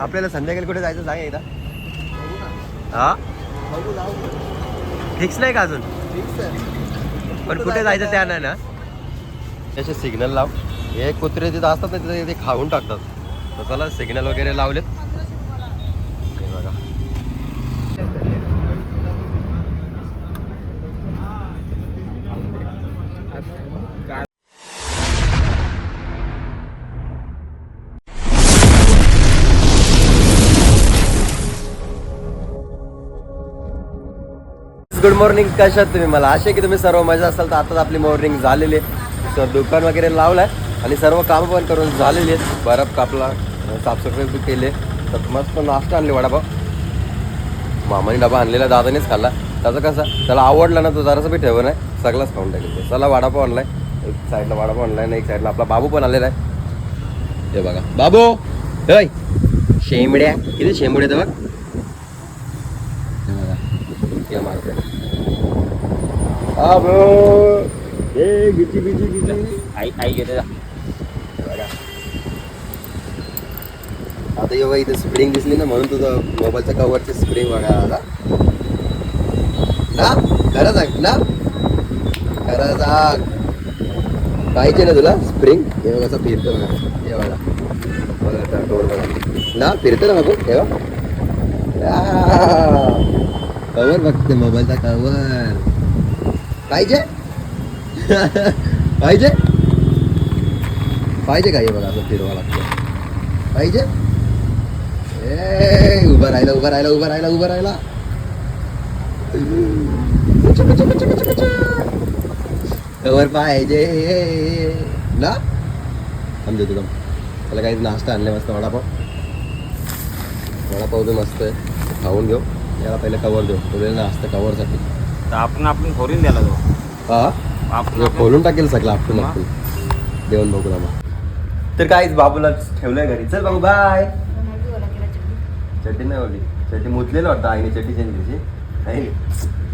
आपल्याला संध्याकाळी कुठे जायचं सांग एकदा. हा? फिक्स नाही का अजून? पण कुठे जायचं त्या नाही ना. त्याचे सिग्नल लाव. हे कुत्रे तिथं असतात ना तिथे ते खाऊन टाकतात. तर चला सिग्नल वगैरे लावलेत. गुड मॉर्निंग कशात तुम्ही? मला असे की तुम्ही सर्व मजा असाल. तर आताच आपली मॉर्निंग झालेली आहे. तर दुकान वगैरे लावलं आहे आणि सर्व कामं पण करून झालेली आहेत. बरफ कापला साफसफाई बी केली. तर मस्त नाश्ता आणले वडापाव. मामाने डबा आणलेला दादानेच खाल्ला. त्याचं कसं त्याला आवडला ना तो जरासं बी ठेवून आहे. सगळंच खाऊन टाकेल. चला वडापाव आणलाय. एक साईडला वडापाव आणलाय ना एक साईडला आपला बाबू पण आलेला आहे. हे बघा. बाबू! हय शेंबड्या. किती शेंबड्या तर बघ हे बघा या मारते बाबू ए गिची गिची गिची आई आई गेले आता जेव्हा इथे स्प्रिंग दिसली ना म्हणून तुझं मोबाईलच्या कवरची स्प्रिंग बघा आता ना खरं सांग ना खरं सांग पाहिजे ना तुला स्प्रिंग हे बघा असं फिरतं बघा हे बघा बघा आता डोर बघा ना फिरतं ना बघू तेव्हा कवर बघते मोबाईलचा कवर पाहिजे? पाहिजे? पाहिजे का हे बघा असं फिरवा लागतं. पाहिजे? ए उभं राहिला उभं राहिला उभं राहिला उभं राहिला. कवर पाहिजे. ना? समजा तुला त्याला काही नाश्ता आणले मस्त वडापाव. वडापाव बी मस्त आहे. खाऊन घेऊ. याला पहिले कवर देऊ. तुला नाश्ता कवरसाठी तर आपण आपण खोरीन द्याला तो हा? आपण खोलून टाकेल सगळं आपण. आपण. देऊन बघू ना तर काहीच बाबूला ठेवलंय घरी. चल बाबू बाय चड्डी नाही ओली चड्डी मुतलेलं वाटतं आईने चड्डी चेंज केली. नाही.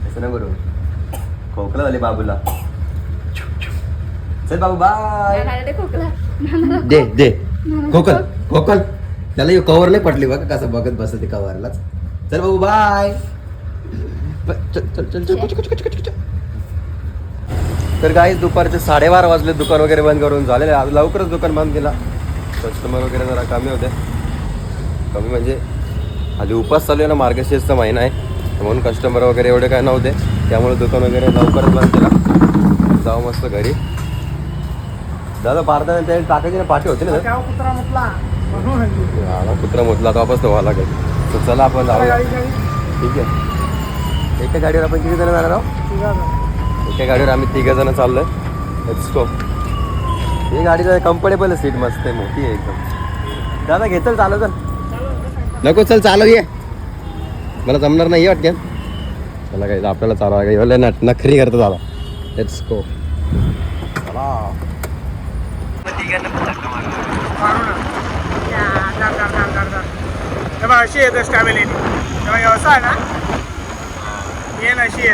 असं नाही बरोबर. खोकला झाले बाबूला. चल बाबू बाय खोकला. दे दे. खोकल खोकल. त्याला कवर नाही पटली बघा कसं बघत बसत ते कवरलाच चल बाबू बाय चल चल चल चल. तर काही दुपारचे साडेबारा वाजले दुकान वगैरे बंद करून झालेले आज लवकरच दुकान बंद केला. कस्टमर वगैरे जरा कमी होते. कमी म्हणजे आधी उपास चालू आहे ना मार्गशीर्षचा महिना आहे. म्हणून कस्टमर वगैरे एवढे काय नव्हते. त्यामुळे दुकान वगैरे लवकरच बंद केला. जाऊ मस्त घरी. दादा भारताने त्या टाकायची ना पाठी होती ना कुत्रा म्हटला. हा, तर वापस तो व्हायला लागेल. तर चला आपण जाऊया. ठीक आहे. एका गाडीवर आपण किती जण जाणार आहोत. एका गाडीवर आम्ही तिघ जण चाललोय. लेट्स गो ही गाडीचं कम्फर्टेबल सीट मस्त आहे मोठी आहे एकदम. दादा घे चल चालव चल. नको चल चालव ये. मला जमणार नाही वाटते. मला काय आपल्याला चालवा काय नट नखरी करतो दादा. लेट्स गो चला. अशी येते स्टॅबिलिटी हे बघ, असं आहे ना? अशी?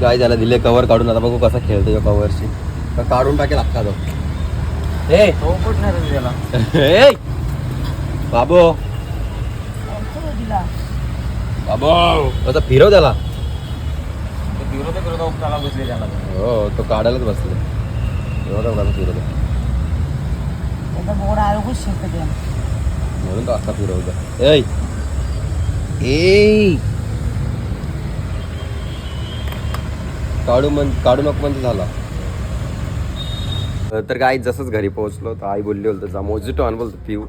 काय त्याला दिले कवर काढून. आता बघू कसा खेळतो या कवरशी काढून टाकेल अख्खा तो. ए! बाबो. बाबो. आता फिरव त्याला. विरोध विरोध उपटाला बसले त्याला हो तो काढायलाच बसले. एवढा एवढा फिरवतो म्हणून तो अख्खा फिरवतो ऐ! ए काढू म्हण काढू नको म्हणजे झाला. तर काय जसंच घरी पोहोचलो तर आई बोलली होतं जा मोजिटो आण बोलतो पिऊ.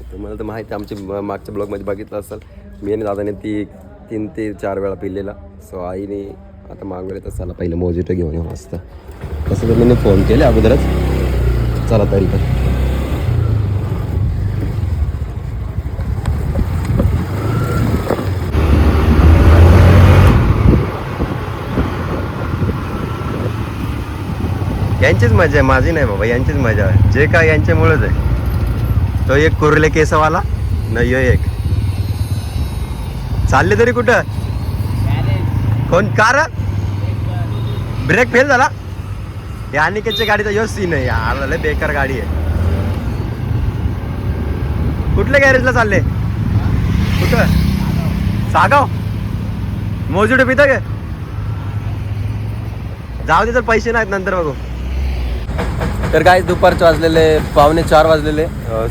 तर मला तर माहिती आमची मागच्या ब्लॉगमध्ये बघितलं असेल. मी आणि दादाने ती तीन ते चार वेळा पिलेला. सो आईने आता मागवले तर चला पहिलं मोजिटो घेऊन येऊ मस्त. तसं तर मी फोन केले अगोदरच. चला तरी पण. यांचीच मजा आहे माझी नाही बाबा यांचीच मजा आहे. जे काय यांच्यामुळेच आहे. तो एक कुर्ले केसवाला न यो एक. चालले तरी कुठं? कोण? कार? ब्रेक फेल झाला. या अनिकेतच्या गाडीचा योच सीन आहे यार लय बेकार गाडी आहे. कुठल्या गॅरेजला चालले? कुठं? सागाव? मोजूड पिता का जाऊ दे तर पैसे नाहीत नंतर बघू. तर काय दुपारचे वाजलेले पावणे चार वाजलेले.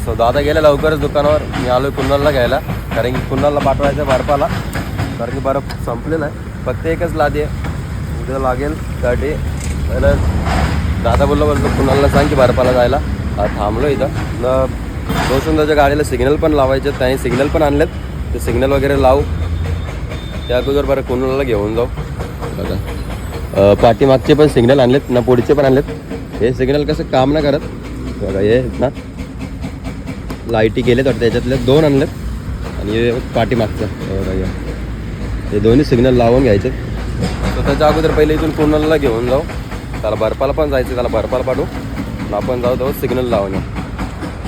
सो दादा गेला लवकरच दुकानावर. मी आलोय कुणालला घ्यायला. कारण की कुन्नलला पाठवायचं बर्फाला कारण की बर्फ संपलेला आहे. फक्त एकच लादी. आहे उद्या लागेल त्यासाठी पहिलं दादा बोललो बोलतो कुणाला सांग की बर्फाला जायला. थांबलो इथं. न त्याच्या गाडीला सिग्नल पण लावायचे त्यांनी सिग्नल पण आणलेत. ते सिग्नल वगैरे लावू. त्या अगोदर बरं कुणाला घेऊन जाऊ. बघा. पाठीमागचे पण सिग्नल आणलेत ना पुढचे पण आणलेत. हे सिग्नल कसं काम नाही करत. बघा हे ना. लाईटी गेलेत वाटतं त्याच्यातले दोन आणलेत. आणि हे पाठीमागचं. हे बघा हे. दोन्ही सिग्नल लावून घ्यायचे. तर त्याच्या अगोदर पहिले इथून कुणाला घेऊन जाऊ? त्याला बर्फाला पण जायचं त्याला बर्फाला पाठवू. आपण जाऊ तेव्हा सिग्नल लावून येऊ.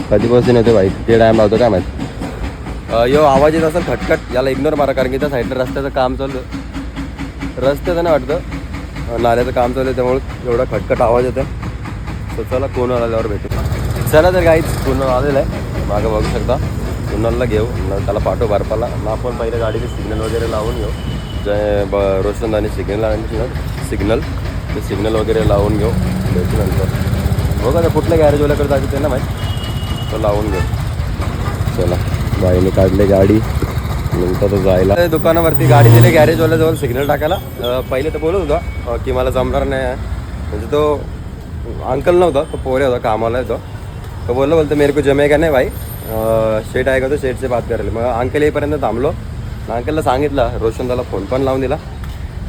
कधीपासून येतो बाईक ते टाईम लावतो काय माहिती? यो आवाज येत असेल खटखट याला इग्नोर मारा कारण की त्या साईडला रस्त्याचं काम चालू आहे. रस्त्याचं नाही वाटतं. नाल्याचं काम चालू आहे त्यामुळे एवढा खटखट आवाज येतो तर चला कोणाला आल्यावर भेटू. चला तर काहीच पूर्ण आलेलं आहे मागं बघू शकता. कुणाला घेऊ. न त्याला पाठवू बर्फाला मग आपण पहिले गाडीचे सिग्नल वगैरे लावून घेऊ. जे ब रोशनदानी सिग्नल आणि सिग्नल ते सिग्नल वगैरे लावून घेऊ. भेटू नंतर. बघा आता कुठल्या गॅरेजवाल्याकडे जायचं ते ना माहीत? तो लावून घेऊ. चला. बाईने काढले गाडी. नंतर तो जायला. ते दुकानावरती गाडी दिली गॅरेजवाल्याजवळ सिग्नल टाकायला. पहिले तर बोलत होता की मला जमणार नाही म्हणजे तो अंकल नव्हता तो पोरे होता कामाला येतो तो बोलला बोलतो मेरे को जमेगा नाही भाई. शेट आहे का तो? शेटचे बात करायला. मग अंकल येईपर्यंत थांबलो. अंकलला सांगितलं. रोशनदाला फोन पण लावून दिला.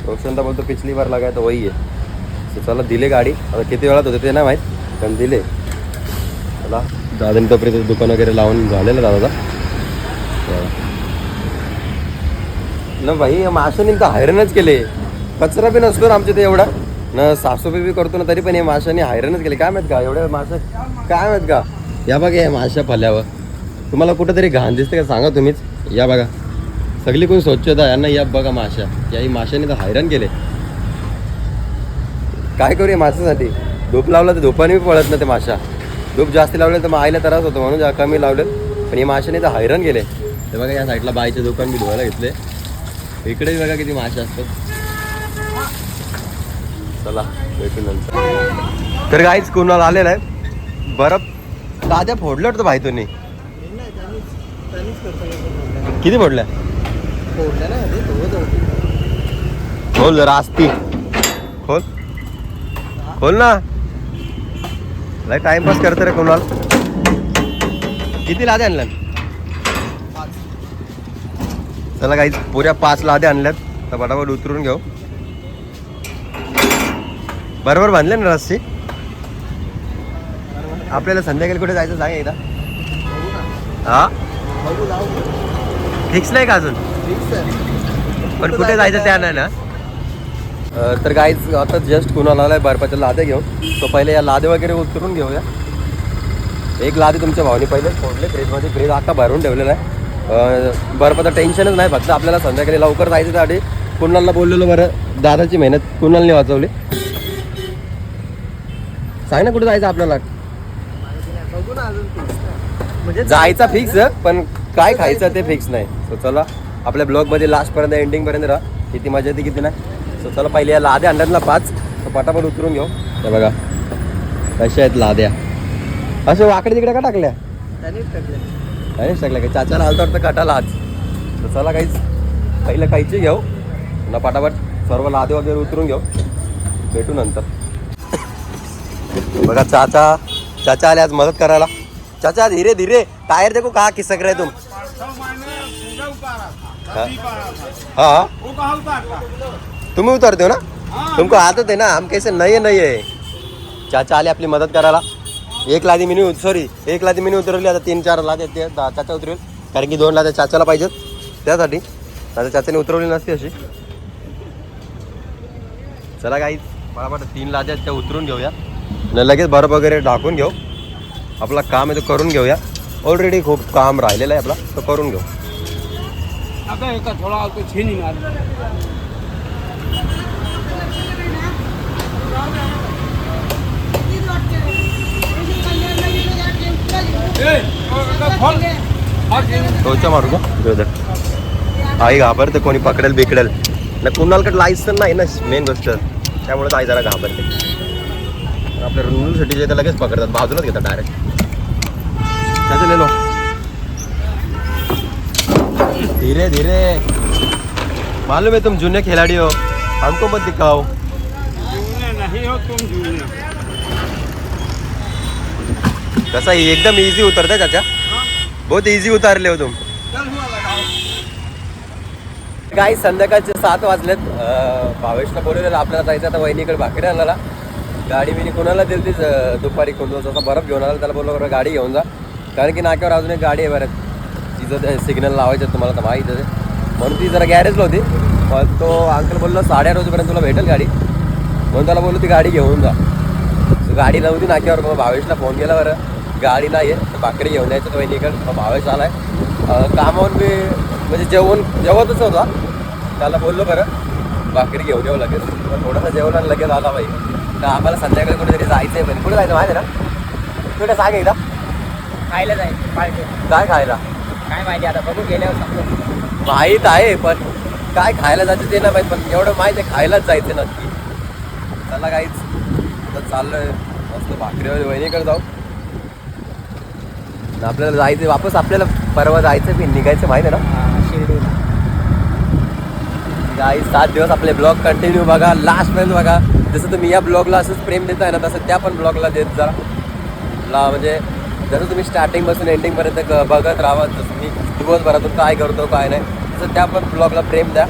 रोशनदा बोलतो पिछली बार लागाय तर वही आहे चला दिले गाडी. आता किती वेळात होते ते नाही माहीत पण दिले. चला. दादा तोपर्यंत दुकान वगैरे लावून झालेलं दादाचा न भाई माशाने तर हैराणच केले. कचरा बी नसतो ना आमच्या ते एवढा. न साफसफाई बी करतो ना तरी पण हे माशाने हैराणच केले. काय माहीत का? एवढ्या माशा काय माहीत का? या बघा या माशा फल्यावर. तुम्हाला कुठंतरी घाण दिसते का? सांगा तुम्हीच. या बघा. सगळी कोणी स्वच्छता यांना या बघा माशा याही माशाने तर हैराण केले. काय करूया माशासाठी धूप लावलं तर धुपाने बी पळत ना ते माशा धूप जास्त लावले तर मग आईला त्रास होतो म्हणून जा कमी लावले. पण या माशाने तर हैराण गेले ते बघा या साईडला बाईचे दुकान मी धुवायला घेतले. इकडे बघा किती मासे असतात. चला भेटू नंतर. तर काहीच कुणाला आलेला आहे? बरं. ताज्या फोडलं होतं भाई तुम्ही. किती फोडल्या? खोल जरा खोल. खोल ना. लय टाइमपास करते रे कुणाल. किती लादे आणल्या चला काही पुऱ्या पाच लादे आणल्यात. तर पटापट उतरून घेऊ. बरोबर बांधले ना रस्सी? आपल्याला संध्याकाळी कुठे जायचं सांग एकदा. हा? फिक्स नाही का अजून? पण कुठे जायचं त्या नाही ना. तर गाईच आता जस्ट कुणाला आलाय बर्फाच्या लादे घेऊन. तो पहिले या लादे वगैरे उतरून घेऊया. एक लादे तुमच्या भावाने पहिले फोडले फ्रीजमध्ये फ्रीज आता भरून ठेवलेला आहे. बर्फाचं टेन्शनच नाही फक्त आपल्याला संध्याकाळी लवकर जायचं त्यासाठी कुणाला बोललेलो बरं? दादाची मेहनत. कुणालने वाचवली. सांग ना कुठे जायचं आपल्याला? म्हणजे जायचा फिक्स पण काय खायचं ते फिक्स नाही. सो चला आपल्या ब्लॉगमध्ये लास्टपर्यंत एंडिंगपर्यंत राहा. किती मजा येते किती नाही. सो चला पहिले या लाद्या ना पाच. पटापट उतरून घेऊ. हे बघा. कशा आहेत लाद्या? असे वाकडे तिकडे का टाकल्या? अरे टाकल्या. काय चाचाला आलता वाटतं काटाला आज. तर चला काहीच पहिलं काहीची घेऊ. ना पटापट सर्व लादे वगैरे उतरून घेऊ. भेटू नंतर. बघा चाचा चाचा आले आज मदत करायला. चाचा धीरे धीरे. टायर देखो कहा खिसक रहे तुम? हाँ. हाँ तुम्ही उतरते हो ना? तुमको आदत है ना हम कैसे नए नए है चाचा आले आपली मदत करायला. एक लादी मिनी सॉरी एक लादी मिनी उतरवली आता तीन चार लादी ते दा- चाचा उतरवेल कारण की दोन लाद्या चाचाला पाहिजेत. त्यासाठी आता चाचाने उतरवली नसती अशी. चला काही बरोबर तीन लाद्या आहेत त्या उतरून घेऊया. आणि लगेच बर्फ वगैरे टाकून घेऊ. आपला काम आहे तो करून घेऊया. ऑलरेडी खूप काम राहिलेलं आहे आपला तो करून घेऊ. टोचा मारू का आई घाबरते कोणी पकडेल बिकडेल. ना कुणालकडे लायसन नाही ना मेन गोष्ट. त्यामुळे आई जरा घाबरते. आपल्या रुंदूसाठी जे लगेच पकडतात बाजूलाच घेतात डायरेक्ट कैसे ले लो धीरे धीरे. मालूम है तुम जूने खिलाड़ी हो हमको मत दिखाओ. नहीं हो तुम जूनियर कसा एकदम इझी उतरता चाचा. बहुत इझी उतारले हो तुम. काही संध्याकाळचे सात वाजलेत. भावेशला बोलवलेलं आपल्याला जायचं आता वहिनीकडे भाकरी आणायला गाडी बिनी कोणाला दिली तीच दुपारी कोण जसा बरफ घेऊन आला त्याला बोललो गाडी घेऊन जा. कारण की नाक्यावर अजून एक गाडी आहे बरं. तिचं सिग्नल लावायचं आहे तुम्हाला तर माहीत आहे. म्हणून ती जरा गॅरेजला होती. पण तो अंकल बोललो साडेआठ वाजेपर्यंत तुला भेटेल गाडी. म्हणून त्याला बोललो ती गाडी घेऊन जा. गाडी नव्हती नाक्यावर. मग भावेशला फोन केला बरं. गाडी नाही आहे तर भाकरी घेऊन यायचं तो वहिनीकडे मग भावेश आला आहे कामावर मी म्हणजे जेवण जेवतच होता त्याला बोललो बरं भाकरी घेऊन येऊ लगेच. थोडंसं जेवण आणि लगेच आला पाहिजे तर आम्हाला संध्याकाळी कुठेतरी जायचं आहे पण कुठे जायचं माहिती ना? कुठे सांग एकदा? खायला जायचं पाहिजे काय खायला? काय माहिती आता बघू गेल्यावर सांगतो. माहीत आहे पण काय खायला जायचं ते ना माहीत पण एवढं माहीत आहे खायलाच जायचं नक्की. त्याला काहीच आता चाललोय मस्त भाकरीवर वहिनीकडे जाऊ. आपल्याला जायचं वापस आपल्याला परवा जायचं बी निघायचं माहिती आहे ना? शिर्डीला. काही सात दिवस आपले ब्लॉग कंटिन्यू बघा लास्टपर्यंत बघा. जसं तुम्ही या ब्लॉगला असंच प्रेम देताय ना तसं त्या पण ब्लॉगला देत जा. ला म्हणजे जसं तुम्ही स्टार्टिंगपासून एंडिंगपर्यंत बघत राहा जसं मी दिवसभरातून काय करतो काय नाही तसं त्या पण ब्लॉगला प्रेम द्या.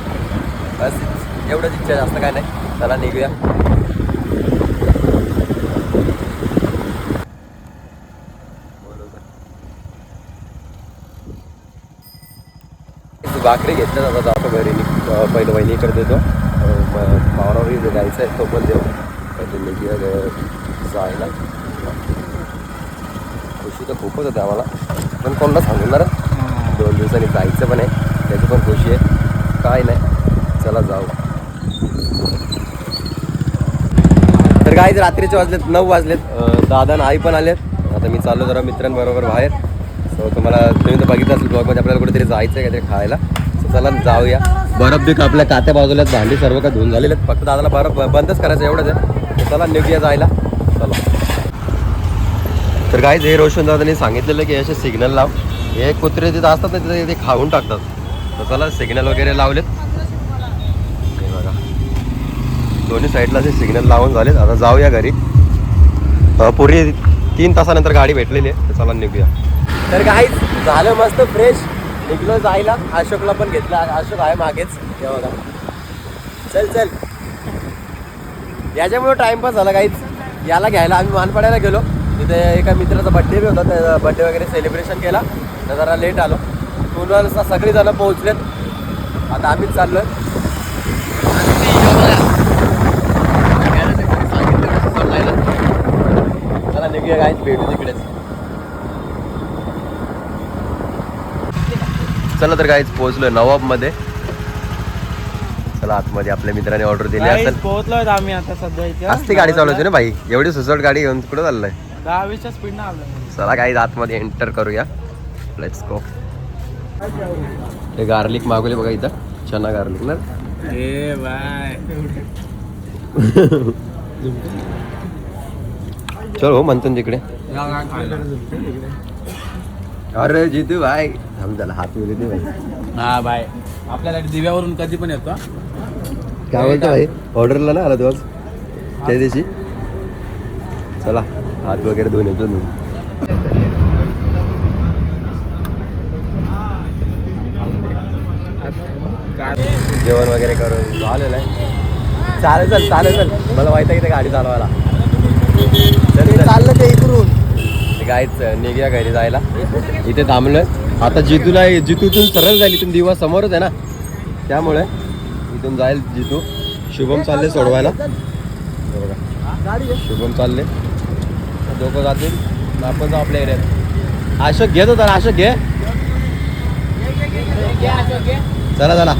बस एवढंच इच्छा जास्त काय नाही. चला निघूया. भाकरी घेतल्या जातात जातो घरी निघ- पहिलं वहिनीकडे देतो. अं, पावरावरही जायचं आहे तो पण देऊ पहिले निघूया जायला. खुशी तर खूपच होते आम्हाला. पण कोणाला ना दोन दिवसांनी जायचं पण आहे. त्याची पण खुशी आहे. काय नाही. चला जाऊ. तर काय रात्रीचे वाजलेत नऊ वाजलेत. दादा आणि आई पण आलेत. आता मी चाललो जरा मित्रांबरोबर बाहेर. सो तुम्हाला तुम्ही तर बघितलं असेल ब्लॉगमध्ये आपल्याला कुठेतरी जायचं आहे काहीतरी खायला. सो चला जाऊया. बरफ बी आपल्या कात्या बाजूला भांडी सर्व काय धुवून झालेले आहेत. फक्त दादाला बरफ बंदच करायचं एवढंच आहे. चला निघूया जायला. चला. तर काय हे रोशन दादांनी सांगितलेलं की असे सिग्नल लाव. हे कुत्रे तिथं असतात ना तिथे ते खाऊन टाकतात. तर चला सिग्नल वगैरे लावलेत. बघा. दोन्ही साईडला असे सिग्नल लावून झालेत. आता जाऊया घरी. पूर्वी तीन तासानंतर गाडी भेटलेली आहे. तर चला निघूया. तर काहीच झालं मस्त फ्रेश निघलो जायला. अशोकला पण घेतला. अशोक आहे मागेच. हे बघा. चल चल. याच्यामुळे टाइमपास झाला काहीच याला घ्यायला आम्ही मानपाड्याला गेलो. तिथे एका मित्राचा बड्डे बी होता त्या बड्डे वगैरे सेलिब्रेशन केला. तर जरा लेट आलो. पुन्हा सगळी जण पोहोचलेत. आता आम्हीच चाललोय. चला निघूया काय भेटू तिकडेच. चला तर काहीच पोहोचलोय नवाबमध्ये चला आतमध्ये आपल्या मित्राने ऑर्डर दिली असेल. पोहोचलोय आम्ही आता सध्या इथे. असती गाडी चालवायची ना भाई? एवढी सुसट गाडी घेऊन कुठं चाललंय? दहावीच्या स्पीड ना आलो चला काही आतमध्ये एंटर करूया. लेट्स गो हे गार्लिक मागवले बघा इथं. चना गार्लिक ना? ए बाय. चल हो म्हणतो तिकडे. अरे जितू भाई. थांब त्याला हात मिळू दे भाई. हा बाय. आपल्याला दिव्यावरून कधी पण येतो काय बोलतो भाई? ऑर्डरला ना आला तू आज. त्या दिवशी. चला. हात वगैरे धुवून येतो मी. जेवण वगैरे करून झालेलं आहे. चालेल चल चालेल चल मला माहिती आहे की ते गाडी चालवायला. चल चल. चाललं ते इकडून. गायच निघूया घरी जायला. इथे थांबलोय. आता जितूला जितूतून सरळ जाईल इथून दिवा समोरच आहे ना. त्यामुळे इथून जाईल जितू. शुभम चालले सोडवायला. हे बघा. शुभम चालले. डोकं जातील आपण जाऊ आपल्या एरियात. अशोक घेत होता अशोक घे. चला चला.